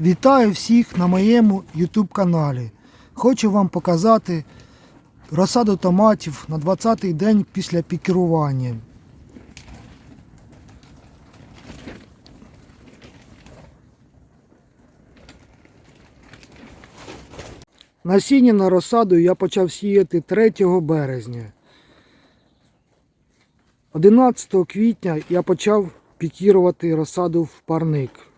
Вітаю всіх на моєму YouTube каналі. Хочу вам показати розсаду томатів на 20-й день після пікірування. Насіння на розсаду я почав сіяти 3 березня. 11 квітня я почав пікірувати розсаду в парник.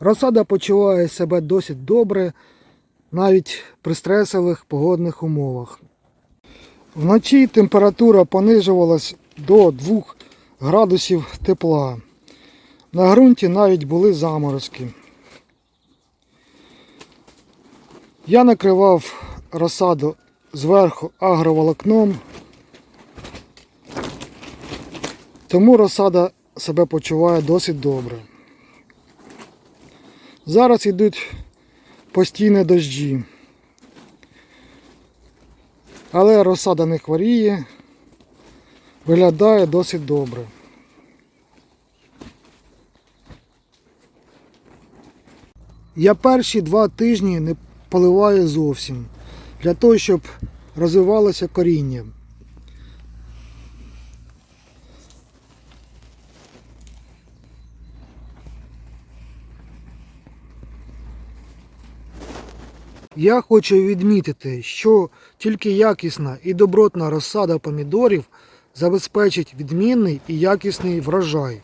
Розсада почуває себе досить добре, навіть при стресових погодних умовах. Вночі температура понижувалась до 2 градусів тепла. На ґрунті навіть були заморозки. Я накривав розсаду зверху агроволокном, тому розсада себе почуває досить добре. Зараз йдуть постійні дощі. Але розсада не хворіє, виглядає досить добре. Я перші два тижні не поливаю зовсім, для того, щоб розвивалося коріння. Я хочу відмітити, що тільки якісна і добротна розсада помідорів забезпечить відмінний і якісний врожай.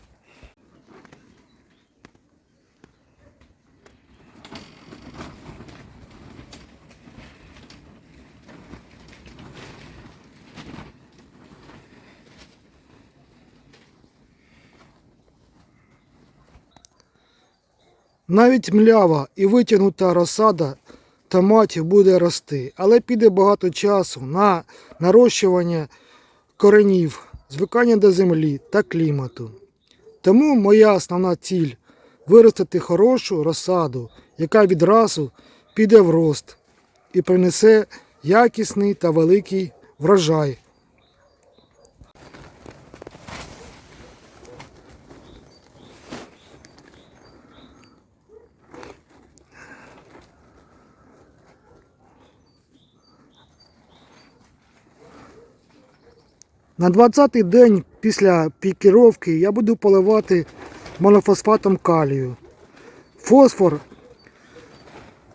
Навіть млява і витягнута розсада томатів буде рости, але піде багато часу на нарощування коренів, звикання до землі та клімату. Тому моя основна ціль виростити хорошу розсаду, яка відразу піде в рост і принесе якісний та великий врожай. На 20-й день після пікіровки я буду поливати монофосфатом калію. Фосфор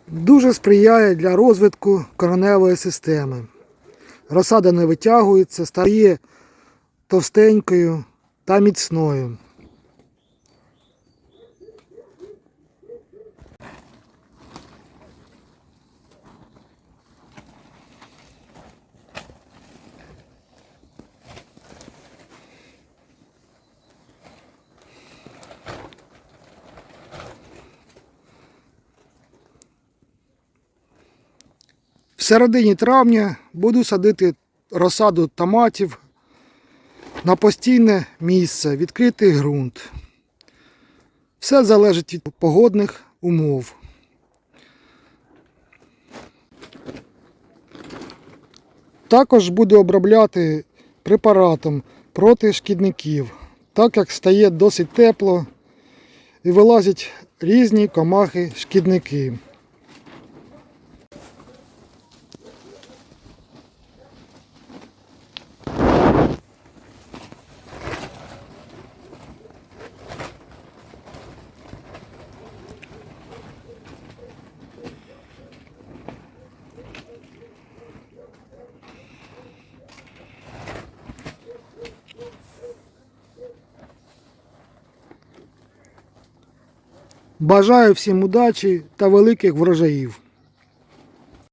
дуже сприяє для розвитку кореневої системи. Розсада не витягується, стає товстенькою та міцною. Середині травня буду садити розсаду томатів на постійне місце, відкритий ґрунт. Все залежить від погодних умов. Також буду обробляти препаратом проти шкідників, так як стає досить тепло і вилазять різні комахи-шкідники. Бажаю всім удачі та великих врожаїв.